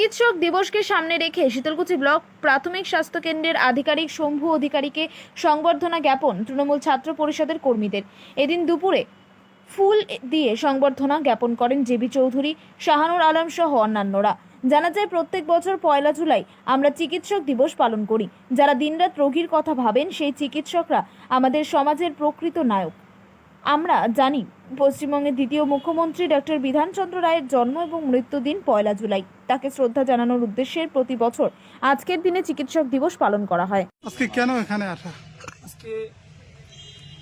চিকিৎসক দিবসকে সামনে রেখে শীতলকুচি ব্লক প্রাথমিক স্বাস্থ্য কেন্দ্রের আধিকারিক শম্ভু অধিকারীকে সংবর্ধনা জ্ঞাপন তৃণমূল ছাত্র পরিষদের কর্মীদের। এদিন দুপুরে ফুল দিয়ে সংবর্ধনা জ্ঞাপন করেন জেবি চৌধুরী, শাহানুর আলম সহ অন্যান্যরা। জানা যায়, প্রত্যেক বছর পয়লা জুলাই আমরা চিকিৎসক দিবস পালন করি। যারা দিনরাত রোগীর কথা ভাবেন, সেই চিকিৎসকরা আমাদের সমাজের প্রকৃত নায়ক। আমরা জানি পশ্চিমবঙ্গের দ্বিতীয় মুখ্যমন্ত্রী ডক্টর বিধানচন্দ্র রায়ের জন্ম এবং মৃত্যুদিন পয়লা জুলাই। তাকে শ্রদ্ধা জানানোর উদ্দেশ্যে প্রতি বছর আজকের দিনে চিকিৎসক দিবস পালন করা হয়। আজকে কেন এখানে আসা? আজকে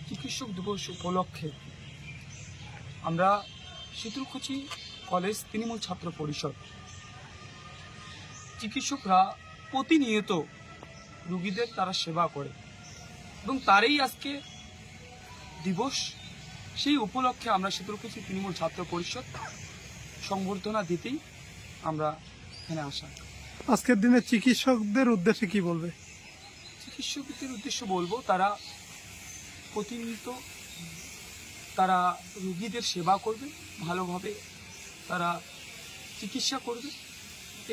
চিকিৎসক দিবস উপলক্ষে আমরা শীতলকুচি কলেজ তৃণমূল ছাত্র পরিষদ। চিকিৎসকরা প্রতিনিয়ত রুগীদের তারা সেবা করে এবং তারই আজকে দিবস সেই উপলক্ষে আমরা শীতলকুচি তৃণমূল ছাত্র পরিষদ। সংবর্ধনা দিতেই আমরা এখানে আসা। আজকের দিনে চিকিৎসকদের উদ্দেশ্যে কি বলবে? চিকিৎসকদের উদ্দেশ্য বলব তারা প্রতিনিয়ত তারা রুগীদের সেবা করবে ভালোভাবে তারা চিকিৎসা করবে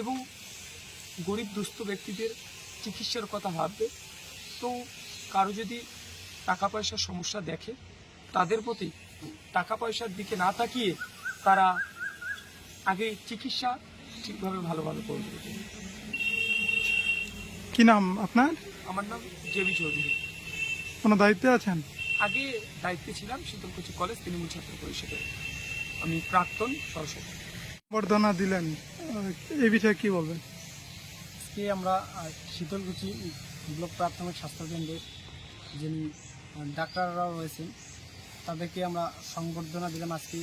এবং গরিব দুস্থ ব্যক্তিদের চিকিৎসার কথা ভাববে। তো কারও যদি টাকা পয়সার সমস্যা দেখে তাদের প্রতি টাকা পয়সার দিকে না তাকিয়ে তারা আগে চিকিৎসা ঠিকভাবে ভালোভাবে করবে কি নাম আপনার? আমার নাম জেবি চৌধুরী। কোনো দায়িত্বে আছেন? আগে দায়িত্বে ছিলাম শীতলকুচি কলেজ তৃণমূল ছাত্র পরিষদের আমি প্রাক্তন সরস্বতী। বর্ধনা দিলেন। এই বিষয়ে কি বলবেন? আজকে আমরা শীতলকুচি ব্লক প্রাথমিক স্বাস্থ্যকেন্দ্রের যিনি ডাক্তাররাও রয়েছেন তাদেরকে আমরা সংবর্ধনা দিলাম। আজকে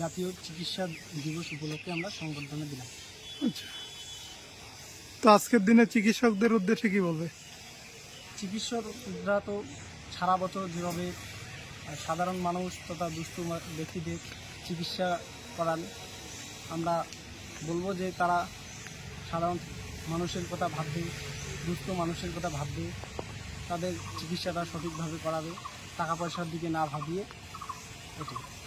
জাতীয় চিকিৎসা দিবস উপলক্ষে আমরা সংবর্ধনা দিলাম। আচ্ছা। তো আজকের দিনে চিকিৎসকদের উদ্দেশ্যে কি বলবে? চিকিৎসকরা তো সারা বছর যেভাবে সাধারণ মানুষ তথা দুস্থ ব্যক্তিদের চিকিৎসা করান আমরা বলব যে তারা সাধারণ মানুষের কথা ভাববে দুস্থ মানুষের কথা ভাববে তাদের চিকিৎসাটা সঠিকভাবে করাবে। টাকা পয়সার দিকে না ভাবিয়ে এটাই।